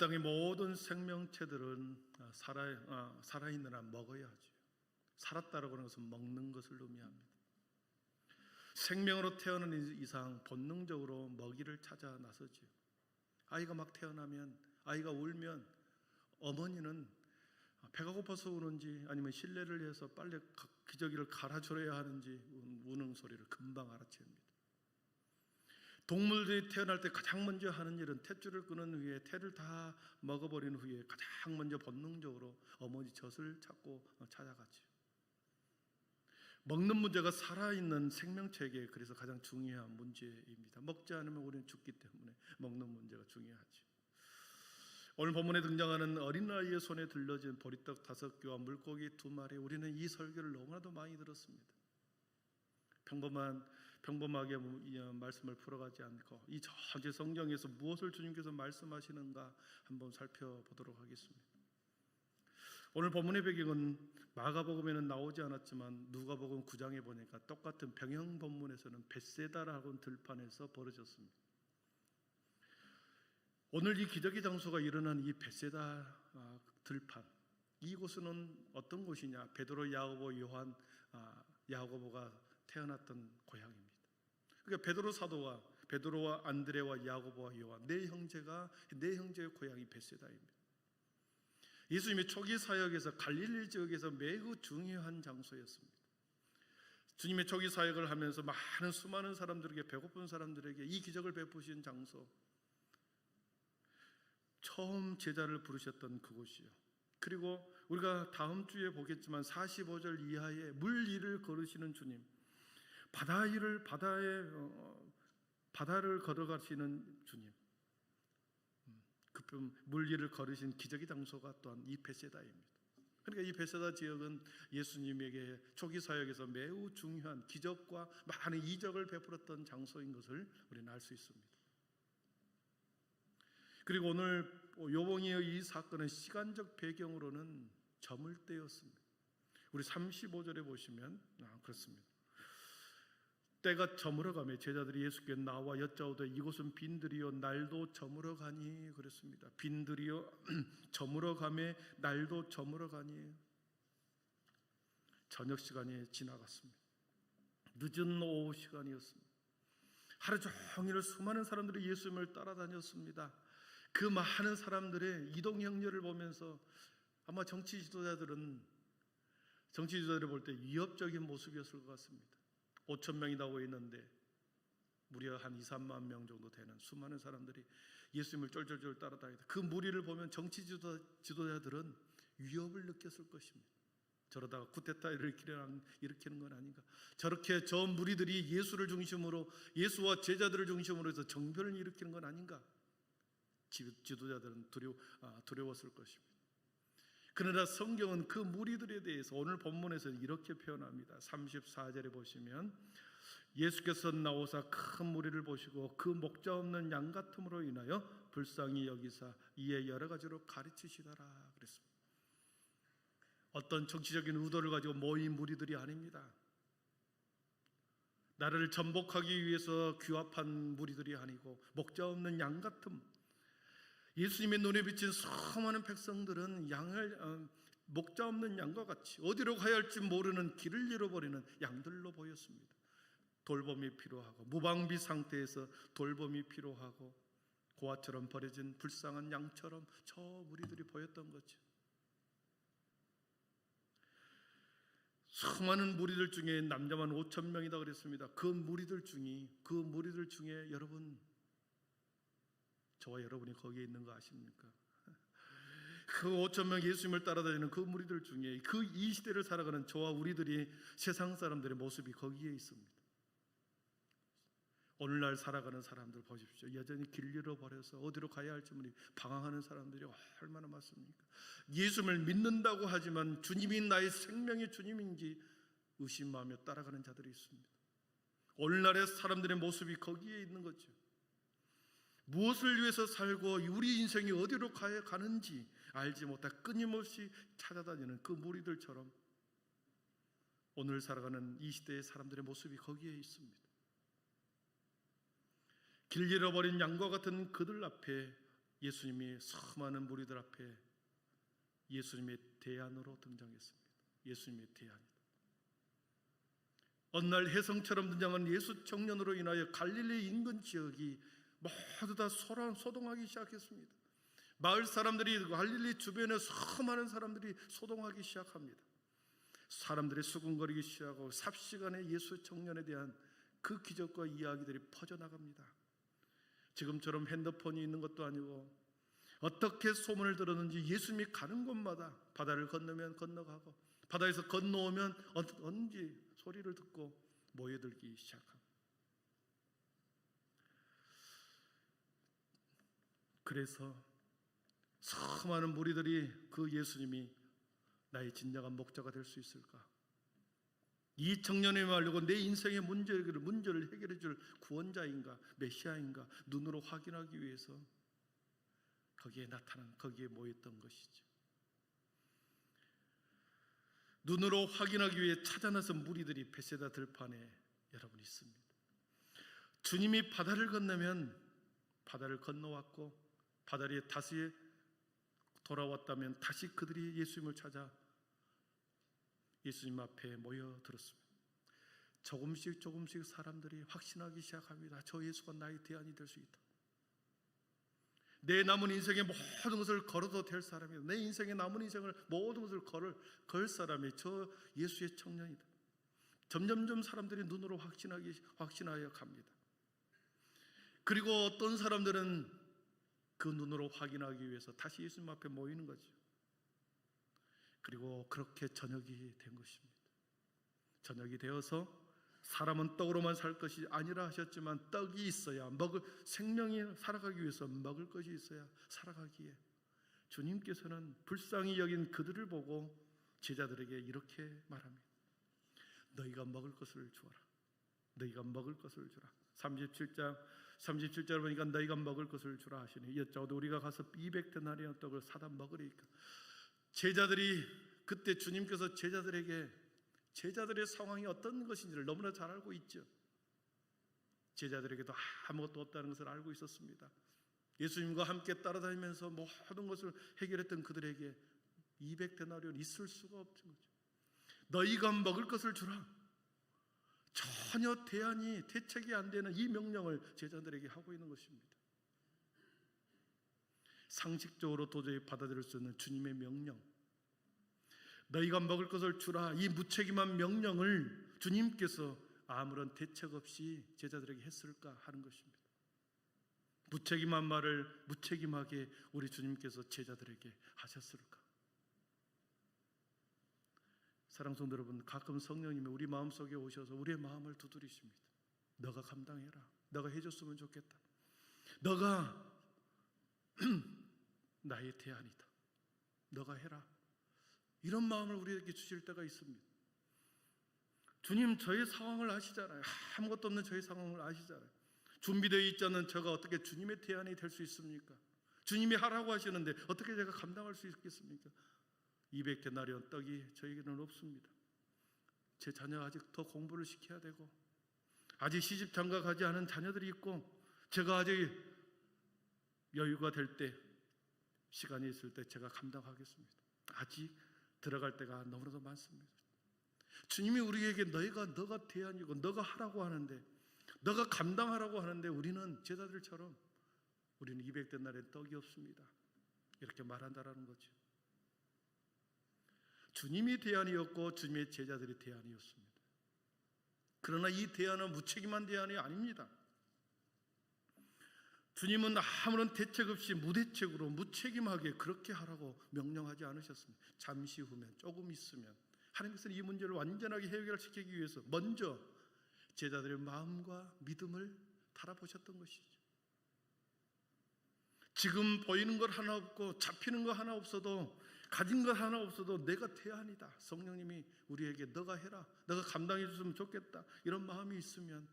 땅의 모든 생명체들은 아, 살아 아, 살아 있는 한 먹어야 하죠. 살았다라고 하는 것은 먹는 것을 의미합니다. 생명으로 태어난 이상 본능적으로 먹이를 찾아 나서지요. 아이가 막 태어나면 아이가 울면 어머니는 배가 고파서 우는지 아니면 신뢰를 해서 빨리 가- 기저귀를 갈아줘야 하는지 우- 우는 소리를 금방 알아챕니다. 동물들이 태어날 때 가장 먼저 하는 일은 탯줄을 끄는 후에 태를 다 먹어버린 후에 가장 먼저 본능적으로 어머니 젖을 찾고 어, 찾아가죠. 먹는 문제가 살아있는 생명체에게 그래서 가장 중요한 문제입니다. 먹지 않으면 우리는 죽기 때문에 먹는 문제가 중요하죠. 오늘 본문에 등장하는 어린아이의 손에 들려진 보리떡 다섯 개와 물고기 두 마리 우리는 이 설교를 너무나도 많이 들었습니다. 평범한 평범하게 이 말씀을 풀어가지 않고 이 전체 성경에서 무엇을 주님께서 말씀하시는가 한번 살펴보도록 하겠습니다. 오늘 본문의 배경은 마가복음에는 나오지 않았지만 누가복음 9장에 보니까 똑같은 병영 본문에서는 벳세다라고 들판에서 벌어졌습니다. 오늘 이 기적의 장소가 일어난 이 벳세다 아, 들판 이곳은 어떤 곳이냐? 베드로, 야고보, 요한, 아, 야고보가 태어났던 고향입니다. 그러니까 베드로 사도와 베드로와 안드레와 야고보와 요한 네 형제가 네 형제의 고향이 벳세다입니다. 예수님의 초기 사역에서 갈릴리 지역에서 매우 중요한 장소였습니다. 주님의 초기 사역을 하면서 많은 수많은 사람들에게 배고픈 사람들에게 이 기적을 베푸신 장소 처음 제자를 부르셨던 그곳이요. 그리고 우리가 다음 주에 보겠지만 45절 이하에 물 위를 걸으시는 주님, 바다 위를 바다에 어, 바다를 걸어가시는 주님, 음, 그물 위를 걸으신 기적의 장소가 또한 이 베세다입니다. 그러니까 이 베세다 지역은 예수님에게 초기 사역에서 매우 중요한 기적과 많은 이적을 베풀었던 장소인 것을 우리는 알 수 있습니다. 그리고 오늘 요봉이의 이 사건의 시간적 배경으로는 저물 때였습니다. 우리 35절에 보시면 아, 그렇습니다. 때가 저물어가며 제자들이 예수께 나와 여짜오되 이곳은 빈들이요 날도 저물어가니 그랬습니다. 빈들이요 저물어가며 날도 저물어가니 저녁 시간이 지나갔습니다. 늦은 오후 시간이었습니다. 하루 종일 수많은 사람들이 예수님을 따라다녔습니다. 그 많은 사람들의 이동 형렬을 보면서 아마 정치 지도자들은 정치 지도자를 볼때 위협적인 모습이었을 것 같습니다. 5천 명이 나오고 있는데 무려 한 2, 3만 명 정도 되는 수많은 사람들이 예수님을 쫄쫄쫄 따라다니다. 그 무리를 보면 정치 지도자들은 위협을 느꼈을 것입니다. 저러다가 쿠데타를 일으키는 건 아닌가. 저렇게 저 무리들이 예수를 중심으로 예수와 제자들을 중심으로 해서 정변을 일으키는 건 아닌가. 지도자들은 두려워, 아, 두려웠을 것입니다. 그러나 성경은 그 무리들에 대해서 오늘 본문에서는 이렇게 표현합니다. 34절에 보시면 예수께서 나오사 큰 무리를 보시고 그 목자 없는 양 같음으로 인하여 불쌍히 여기사 이에 여러 가지로 가르치시더라 그랬습니다. 어떤 정치적인 의도를 가지고 모인 무리들이 아닙니다. 나를 전복하기 위해서 규합한 무리들이 아니고 목자 없는 양 같음 예수님의 눈에 비친 수많은 백성들은 양을 어, 목자 없는 양과 같이 어디로 가야 할지 모르는 길을 잃어버리는 양들로 보였습니다. 돌봄이 필요하고 무방비 상태에서 돌봄이 필요하고 고아처럼 버려진 불쌍한 양처럼 저 무리들이 보였던 거죠. 수많은 무리들 중에 남자만 5천 명이다 그랬습니다. 그 무리들 중에 그 무리들 중에 여러분 저와 여러분이 거기에 있는 거 아십니까? 그 5천 명 예수님을 따라다니는 그 무리들 중에 그 이 시대를 살아가는 저와 우리들이 세상 사람들의 모습이 거기에 있습니다. 오늘날 살아가는 사람들 보십시오. 여전히 길 잃어버려서 어디로 가야 할지 모르 방황하는 사람들이 얼마나 많습니까? 예수님을 믿는다고 하지만 주님이 나의 생명의 주님인지 의심하며 따라가는 자들이 있습니다. 오늘날의 사람들의 모습이 거기에 있는 거죠. 무엇을 위해서 살고 우리 인생이 어디로 가야 가는지 알지 못하 끊임없이 찾아다니는 그 무리들처럼 오늘 살아가는 이 시대의 사람들의 모습이 거기에 있습니다. 길 잃어버린 양과 같은 그들 앞에 예수님이 수많은 무리들 앞에 예수님의 대안으로 등장했습니다. 예수님의 대안이다. 어느 날 혜성처럼 등장한 예수 청년으로 인하여 갈릴리 인근 지역이 모두 다 소란 소동하기 시작했습니다. 마을 사람들이 갈릴리 주변에 수많은 사람들이 소동하기 시작합니다. 사람들이 수군거리기 시작하고 삽시간에 예수 청년에 대한 그 기적과 이야기들이 퍼져나갑니다. 지금처럼 핸드폰이 있는 것도 아니고 어떻게 소문을 들었는지 예수님이 가는 곳마다 바다를 건너면 건너가고 바다에서 건너오면 언제 소리를 듣고 모여들기 시작합니다. 그래서 수많은 무리들이 그 예수님이 나의 진정한 목자가 될 수 있을까? 이 청년이 말려고 내 인생의 문제를 문제를 해결해 줄 구원자인가 메시아인가 눈으로 확인하기 위해서 거기에 나타난 거기에 모였던 것이죠. 눈으로 확인하기 위해 찾아 나선 무리들이 베세다 들판에 여러분 있습니다. 주님이 바다를 건너면 바다를 건너왔고 바다에 다시 돌아왔다면 다시 그들이 예수님을 찾아 예수님 앞에 모여들었습니다. 조금씩 조금씩 사람들이 확신하기 시작합니다. 저 예수가 나의 대안이 될 수 있다. 내 남은 인생의 모든 것을 걸어도 될 사람이다. 내 인생의 남은 인생을 모든 것을 걸을 걸 사람이 저 예수의 청년이다. 점점점 사람들이 눈으로 확신하기 확신하여 갑니다. 그리고 어떤 사람들은 그 눈으로 확인하기 위해서 다시 예수님 앞에 모이는 거죠. 그리고 그렇게 저녁이 된 것입니다. 저녁이 되어서 사람은 떡으로만 살 것이 아니라 하셨지만 떡이 있어야 먹을 생명이 살아가기 위해서 먹을 것이 있어야 살아가기에 주님께서는 불쌍히 여긴 그들을 보고 제자들에게 이렇게 말합니다. 너희가 먹을 것을 주어라. 너희가 먹을 것을 주라. 37장 37절 보니까 너희가 먹을 것을 주라 하시니 여짜오도 우리가 가서 200데나리온 떡을 사다 먹으리까 제자들이 그때 주님께서 제자들에게 제자들의 상황이 어떤 것인지를 너무나 잘 알고 있죠. 제자들에게도 아무것도 없다는 것을 알고 있었습니다. 예수님과 함께 따라다니면서 모든 것을 해결했던 그들에게 200데나리온 있을 수가 없죠. 너희가 먹을 것을 주라. 전혀 대안이 대책이 안 되는 이 명령을 제자들에게 하고 있는 것입니다. 상식적으로 도저히 받아들일 수 없는 주님의 명령. 너희가 먹을 것을 주라. 이 무책임한 명령을 주님께서 아무런 대책 없이 제자들에게 했을까 하는 것입니다. 무책임한 말을 무책임하게 우리 주님께서 제자들에게 하셨을까? 사랑 성도 여러분, 가끔 성령님이 우리 마음속에 오셔서 우리의 마음을 두드리십니다. 너가 감당해라. 너가 해줬으면 좋겠다. 너가 나의 대안이다. 너가 해라. 이런 마음을 우리에게 주실 때가 있습니다. 주님, 저의 상황을 아시잖아요. 아무것도 없는 저의 상황을 아시잖아요. 준비되어 있지 않은 저가 어떻게 주님의 대안이 될 수 있습니까? 주님이 하라고 하시는데 어떻게 제가 감당할 수 있겠습니까? 200데나리온 떡이 저에게는 없습니다. 제 자녀 아직 더 공부를 시켜야 되고 아직 시집 장가 가지 않은 자녀들이 있고 제가 아직 여유가 될 때 시간이 있을 때 제가 감당하겠습니다. 아직 들어갈 때가 너무나도 많습니다. 주님이 우리에게 너희가 너가 대안이고 너가 하라고 하는데 너가 감당하라고 하는데 우리는 제자들처럼 우리는 200데나리온 떡이 없습니다. 이렇게 말한다라는 거죠. 주님이 대안이었고 주님의 제자들이 대안이었습니다. 그러나 이 대안은 무책임한 대안이 아닙니다. 주님은 아무런 대책 없이 무대책으로 무책임하게 그렇게 하라고 명령하지 않으셨습니다. 잠시 후면 조금 있으면 하나님께서는 이 문제를 완전하게 해결시키기 위해서 먼저 제자들의 마음과 믿음을 달아보셨던 것이죠. 지금 보이는 것 하나 없고 잡히는 것 하나 없어도 가진 것 하나 없어도 내가 대안이다. 성령님이 우리에게 너가 해라. 너가 감당해 줬으면 좋겠다. 이런 마음이 있으면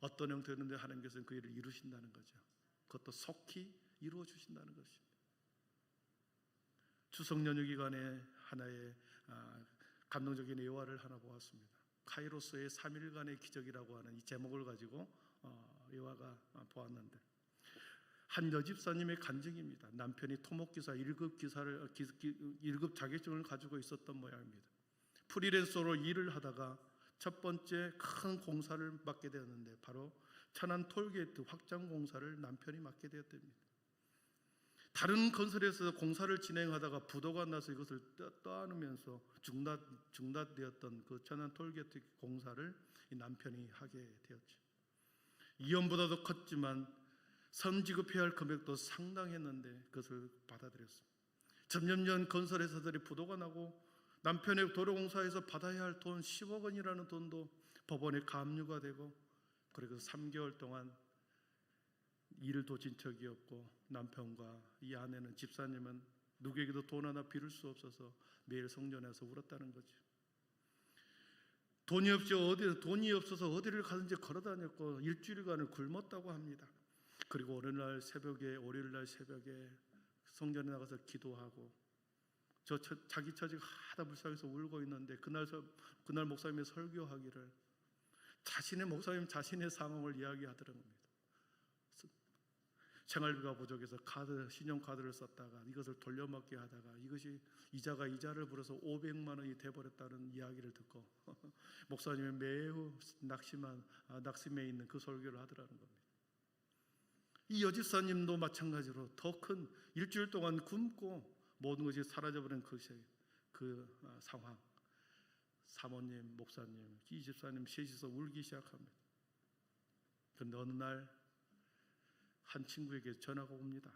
어떤 형태였는데 하나님께서는 그 일을 이루신다는 거죠. 그것도 속히 이루어 주신다는 것입니다. 추석 연휴 기간에 하나의 아, 감동적인 예화를 하나 보았습니다. 카이로스의 3일간의 기적이라고 하는 이 제목을 가지고 어, 예화가 보았는데 한 여집사님의 간증입니다. 남편이 토목기사 1급 기사를 1급 자격증을 가지고 있었던 모양입니다. 프리랜서로 일을 하다가 첫 번째 큰 공사를 맡게 되었는데 바로 천안 톨게이트 확장 공사를 남편이 맡게 되었답니다. 다른 건설에서 공사를 진행하다가 부도가 나서 이것을 떠- 떠안으면서 중단 중단되었던 그 천안 톨게이트 공사를 이 남편이 하게 되었죠. 이혼보다도 컸지만 선 지급해야 할 금액도 상당했는데 그것을 받아들였습니다. 점점점 건설 회사들이 부도가 나고 남편의 도로공사에서 받아야 할 돈 10억 원이라는 돈도 법원에 감류가 되고 그리고 3개월 동안 일을 도진 적이 없고 남편과 이 아내는 집사님은 누구에게도 돈 하나 빌을 수 없어서 매일 성전에서 울었다는 거죠. 돈이 없이 어디 돈이 없어서 어디를 가든지 걸어다녔고 일주일간을 굶었다고 합니다. 그리고 어느 날 새벽에 월요일 날 새벽에 성전에 나가서 기도하고 저 처- 자기 처지가 하다 불쌍해서 울고 있는데 그날 서- 그날 목사님이 설교하기를 자신의 목사님 자신의 상황을 이야기하더라는 겁니다. 생활비가 부족해서 카드 신용카드를 썼다가 이것을 돌려막기 하다가 이것이 이자가 이자를 불어서 500만 원이 돼버렸다는 이야기를 듣고 목사님이 매우 낙심한 아, 낙심해 있는 그 설교를 하더라는 겁니다. 이 여집사님도 마찬가지로 더 큰 일주일 동안 굶고 모든 것이 사라져버린 그, 시- 그 아, 상황. 사모님, 목사님, 이 집사님 셋이서 울기 시작합니다. 그런데 어느 날 한 친구에게 전화가 옵니다.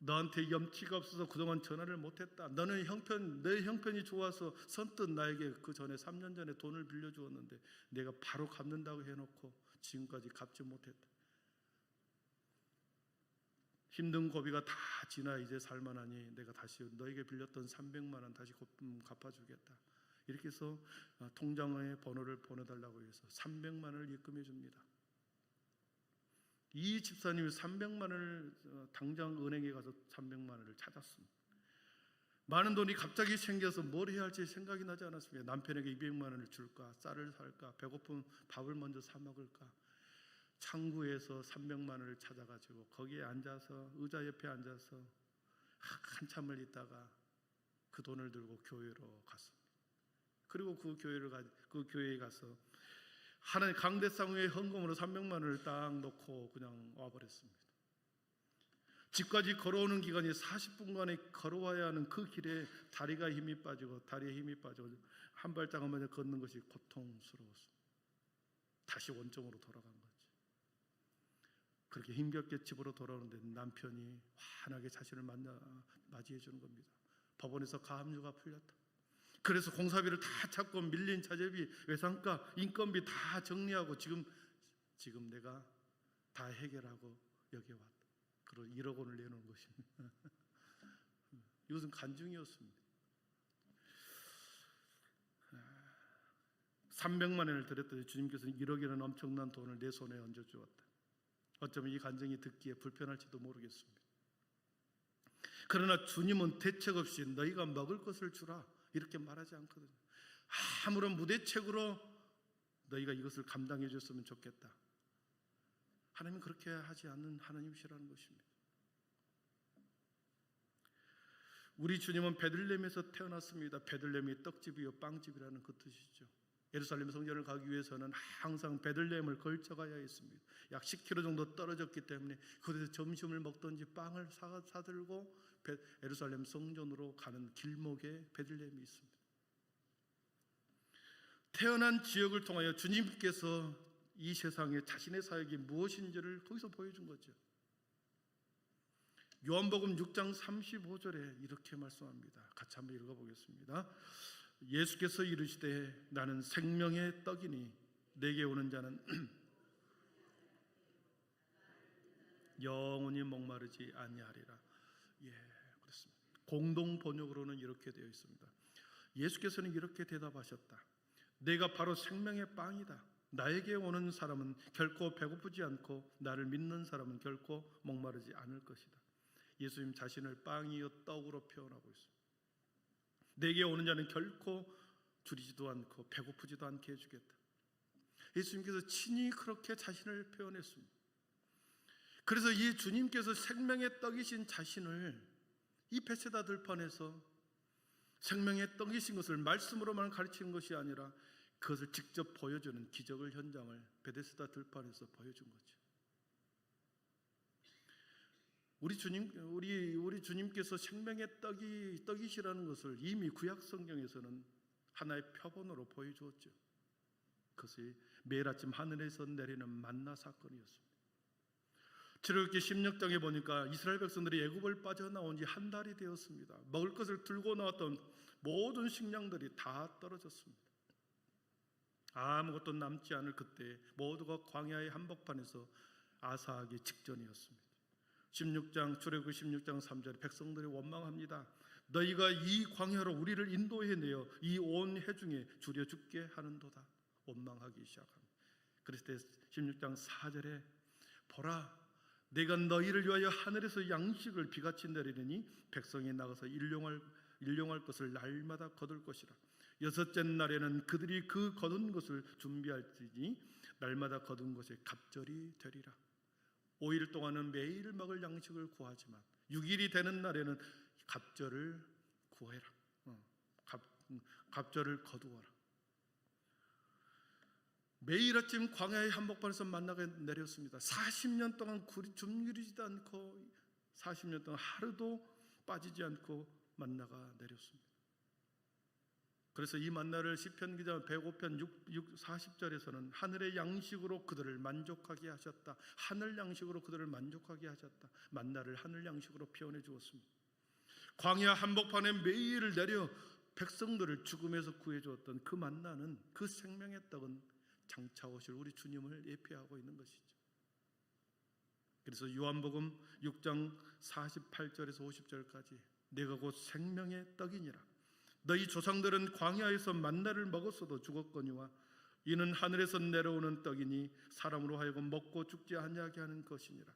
너한테 염치가 없어서 그동안 전화를 못했다. 너는 형편, 내 형편이 좋아서 선뜻 나에게 그 전에 3년 전에 돈을 빌려주었는데 내가 바로 갚는다고 해놓고 지금까지 갚지 못했다. 힘든 고비가 다 지나 이제 살만하니 내가 다시 너에게 빌렸던 300만 원 다시 갚- 음, 갚아주겠다. 이렇게 해서 어, 통장의 번호를 보내달라고 해서 300만 원을 입금해 줍니다. 이 집사님이 300만 원을 어, 당장 은행에 가서 300만 원을 찾았습니다. 많은 돈이 갑자기 생겨서 뭘 해야 할지 생각이 나지 않았습니다. 남편에게 200만 원을 줄까, 쌀을 살까, 배고픈 밥을 먼저 사 먹을까. 창구에서 300만 원을 찾아가지고 거기에 앉아서 의자 옆에 앉아서 한참을 있다가 그 돈을 들고 교회로 갔습니다. 그리고 그 교회를 가, 그 교회에 가서 하나님 강대상의 헌금으로 300만 원을 딱 놓고 그냥 와버렸습니다. 집까지 걸어오는 기간이 40분간에 걸어와야 하는 그 길에 다리가 힘이 빠지고 다리에 힘이 빠지고 한 발짝한 먼저 걷는 것이 고통스러웠습니다. 다시 원점으로 돌아간 거지. 그렇게 힘겹게 집으로 돌아오는데 남편이 환하게 자신을 만나 맞이해 주는 겁니다. 법원에서 가압류가 풀렸다. 그래서 공사비를 다 찾고 밀린 자재비, 외상가, 인건비 다 정리하고 지금 지금 내가 다 해결하고 여기 왔다. 그리고 1억 원을 내놓은 것입니다. 이것은 간증이었습니다. 300만 원을 드렸더니 주님께서는 1억이라는 엄청난 돈을 내 손에 얹어 주었다. 어쩌면 이 간증이 듣기에 불편할지도 모르겠습니다. 그러나 주님은 대책 없이 너희가 먹을 것을 주라 이렇게 말하지 않거든요. 아무런 무대책으로 너희가 이것을 감당해 줬으면 좋겠다. 하나님은 그렇게 하지 않는 하나님이시라는 것입니다. 우리 주님은 베들레헴에서 태어났습니다. 베들레헴이 떡집이요 빵집이라는 그 뜻이죠. 예루살렘 성전을 가기 위해서는 항상 베들레헴을 걸쳐가야 했습니다. 약 10km 정도 떨어졌기 때문에 그곳에서 점심을 먹든지 빵을 사, 사들고 베- 예루살렘 성전으로 가는 길목에 베들레헴이 있습니다. 태어난 지역을 통하여 주님께서 이 세상에 자신의 사역이 무엇인지를 거기서 보여준 거죠. 요한복음 6장 35절에 이렇게 말씀합니다. 같이 한번 읽어보겠습니다. 예수께서 이르시되 나는 생명의 떡이니 내게 오는 자는 영원히 목마르지 아니하리라. 예, 그렇습니다. 공동 번역으로는 이렇게 되어 있습니다. 예수께서는 이렇게 대답하셨다. 내가 바로 생명의 빵이다. 나에게 오는 사람은 결코 배고프지 않고 나를 믿는 사람은 결코 목마르지 않을 것이다. 예수님 자신을 빵이요 떡으로 표현하고 있습니다. 내게 오는 자는 결코 줄이지도 않고 배고프지도 않게 해주겠다. 예수님께서 친히 그렇게 자신을 표현했습니다. 그래서 이 주님께서 생명의 떡이신 자신을 이 베세다 들판에서 생명의 떡이신 것을 말씀으로만 가르치는 것이 아니라 그것을 직접 보여주는 기적을 현장을 베데스다 들판에서 보여준 거죠. 우리 주님 우리 우리 주님께서 생명의 떡이 떡이시라는 것을 이미 구약 성경에서는 하나의 표본으로 보여주었죠. 그것이 매일 아침 하늘에서 내리는 만나 사건이었습니다. 출애굽기 16장에 보니까 이스라엘 백성들이 애굽을 빠져나온 지 한 달이 되었습니다. 먹을 것을 들고 나왔던 모든 식량들이 다 떨어졌습니다. 아무것도 남지 않을 그때 모두가 광야의 한복판에서 아사하기 직전이었습니다. 16장 출애굽 16장 3절에 백성들이 원망합니다. 너희가 이 광야로 우리를 인도해 내어 이 온 해중에 줄여 죽게 하는도다. 원망하기 시작합니다. 그랬을 때 16장 4절에 보라 내가 너희를 위하여 하늘에서 양식을 비같이 내리느니 백성이 나가서 일용할 일용할 것을 날마다 거둘 것이라. 여섯째 날에는 그들이 그 거둔 것을 준비할지니 날마다 거둔 것이 갑절이 되리라. 5일 동안은 매일 먹을 양식을 구하지만 6일이 되는 날에는 갑절을 구해라. 어, 갑, 갑절을 거두어라. 매일 아침 광야의 한복판에서 만나게 내렸습니다. 40년 동안 줌기리지도 않고 40년 동안 하루도 빠지지 않고 만나가 내렸습니다. 그래서 이 만나를 시편 기자 105편 6, 6 40절에서는 하늘의 양식으로 그들을 만족하게 하셨다. 하늘 양식으로 그들을 만족하게 하셨다. 만나를 하늘 양식으로 표현해 주었습니다. 광야 한복판에 매일 내려 백성들을 죽음에서 구해 주었던 그 만나는 그 생명의 떡은 장차 오실 우리 주님을 예표하고 있는 것이죠. 그래서 요한복음 6장 48절에서 50절까지 내가 곧 생명의 떡이니라. 너희 조상들은 광야에서 만나를 먹었어도 죽었거니와 이는 하늘에서 내려오는 떡이니 사람으로 하여금 먹고 죽지 아니하게 하는 것이니라.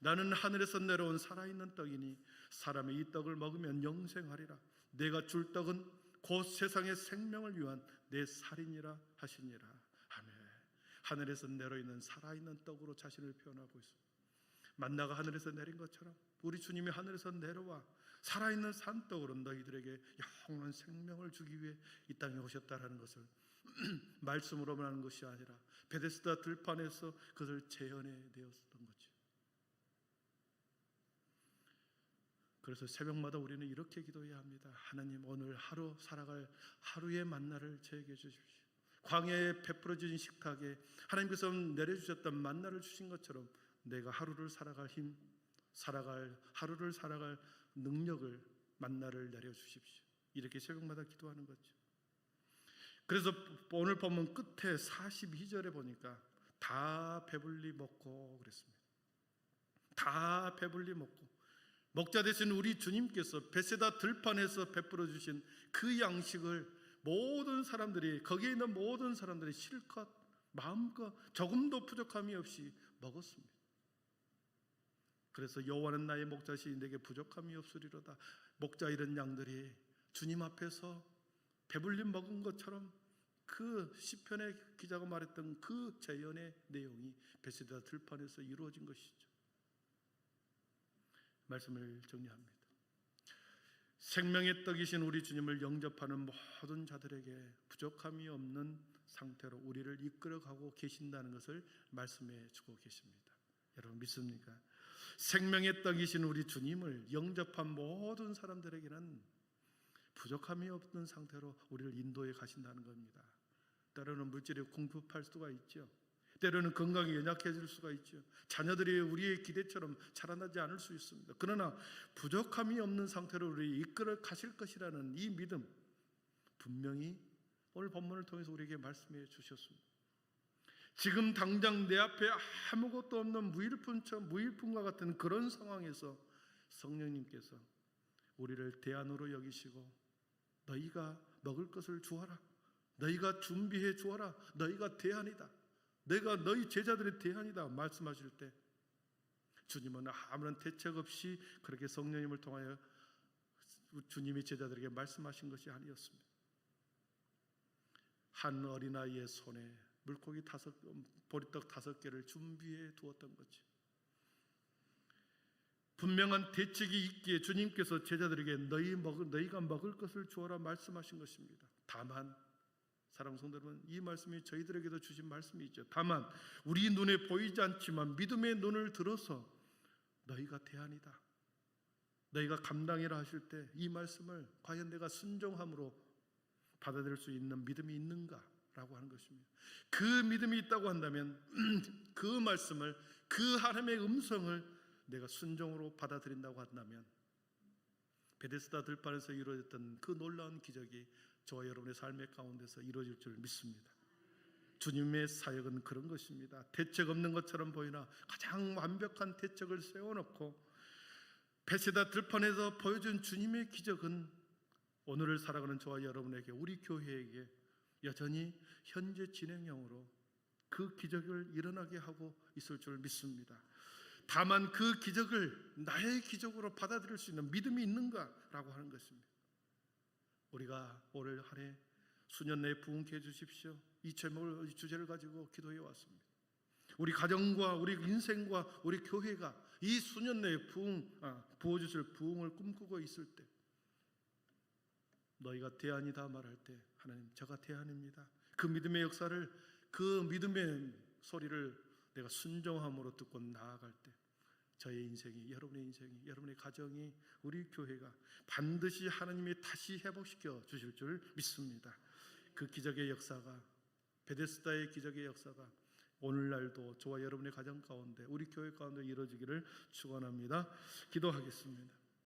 나는 하늘에서 내려온 살아있는 떡이니 사람이 이 떡을 먹으면 영생하리라. 내가 줄 떡은 곧 세상의 생명을 위한 내 살이니라 하시니라. 아멘. 하늘에서 내려있는 살아있는 떡으로 자신을 표현하고 있습니다. 만나가 하늘에서 내린 것처럼 우리 주님이 하늘에서 내려와 살아있는 산떡으로 너희들에게 영원한 생명을 주기 위해 이 땅에 오셨다라는 것을 말씀으로만 하는 것이 아니라 베데스다 들판에서 그것을 재현해 되었던 거죠. 그래서 새벽마다 우리는 이렇게 기도해야 합니다. 하나님 오늘 하루 살아갈 하루의 만나를 저에게 주십시오. 광야에 베풀어 주신 식탁에 하나님께서 내려주셨던 만나를 주신 것처럼 내가 하루를 살아갈 힘, 살아갈 하루를 살아갈 능력을 만나를 내려 주십시오. 이렇게 새벽마다 기도하는 거죠. 그래서 오늘 본문 끝에 42절에 보니까 다 배불리 먹고 그랬습니다. 다 배불리 먹고 먹자 되신 우리 주님께서 베세다 들판에서 베풀어 주신 그 양식을 모든 사람들이 거기에 있는 모든 사람들이 실컷 마음껏 조금도 부족함이 없이 먹었습니다. 그래서 여호와는 나의 목자시 내게 부족함이 없으리로다. 목자 이런 양들이 주님 앞에서 배불림 먹은 것처럼 그 시편의 기자가 말했던 그 재연의 내용이 베세다 들판에서 이루어진 것이죠. 말씀을 정리합니다. 생명의 떡이신 우리 주님을 영접하는 모든 자들에게 부족함이 없는 상태로 우리를 이끌어가고 계신다는 것을 말씀해 주고 계십니다. 여러분 믿습니까? 생명의 떡이신 우리 주님을 영접한 모든 사람들에게는 부족함이 없는 상태로 우리를 인도해 가신다는 겁니다. 때로는 물질이 궁핍할 수가 있죠. 때로는 건강이 연약해질 수가 있죠. 자녀들이 우리의 기대처럼 자라나지 않을 수 있습니다. 그러나 부족함이 없는 상태로 우리 이끌어 가실 것이라는 이 믿음 분명히 오늘 본문을 통해서 우리에게 말씀해 주셨습니다. 지금 당장 내 앞에 아무것도 없는 무일푼처럼 무일푼과 같은 그런 상황에서 성령님께서 우리를 대안으로 여기시고 너희가 먹을 것을 주어라. 너희가 준비해 주어라. 너희가 대안이다. 내가 너희 제자들의 대안이다 말씀하실 때 주님은 아무런 대책 없이 그렇게 성령님을 통하여 주님이 제자들에게 말씀하신 것이 아니었습니다. 한 어린아이의 손에 물고기 다섯 보리떡 다섯 개를 준비해 두었던 거지. 분명한 대책이 있기에 주님께서 제자들에게 너희 먹을 너희가 먹을 것을 주어라 말씀하신 것입니다. 다만 사랑하는 성도 여러분, 이 말씀이 저희들에게도 주신 말씀이죠. 다만 우리 눈에 보이지 않지만 믿음의 눈을 들어서 너희가 대안이다. 너희가 감당이라 하실 때 이 말씀을 과연 내가 순종함으로 받아들일 수 있는 믿음이 있는가 라고 하는 것입니다. 그 믿음이 있다고 한다면 그 말씀을 그 하나님의 음성을 내가 순종으로 받아들인다고 한다면 베데스다 들판에서 이루어졌던 그 놀라운 기적이 저와 여러분의 삶의 가운데서 이루어질 줄 믿습니다. 주님의 사역은 그런 것입니다. 대책 없는 것처럼 보이나 가장 완벽한 대책을 세워놓고 베세다 들판에서 보여준 주님의 기적은 오늘을 살아가는 저와 여러분에게 우리 교회에게 여전히 현재 진행형으로 그 기적을 일어나게 하고 있을 줄 믿습니다. 다만 그 기적을 나의 기적으로 받아들일 수 있는 믿음이 있는가라고 하는 것입니다. 우리가 올 한해 수년 내에 부흥케 해 주십시오. 이 제목을 이 주제를 가지고 기도해 왔습니다. 우리 가정과 우리 인생과 우리 교회가 이 수년 내에 부흥 아, 부어 주실 부흥을 꿈꾸고 있을 때 너희가 대안이다 말할 때 하나님 제가 대안입니다. 그 믿음의 역사를 그 믿음의 소리를 내가 순종함으로 듣고 나아갈 때 저의 인생이 여러분의 인생이 여러분의 가정이 우리 교회가 반드시 하나님이 다시 회복시켜 주실 줄 믿습니다. 그 기적의 역사가 베데스다의 기적의 역사가 오늘날도 저와 여러분의 가정 가운데 우리 교회 가운데 이루어지기를 축원합니다. 기도하겠습니다.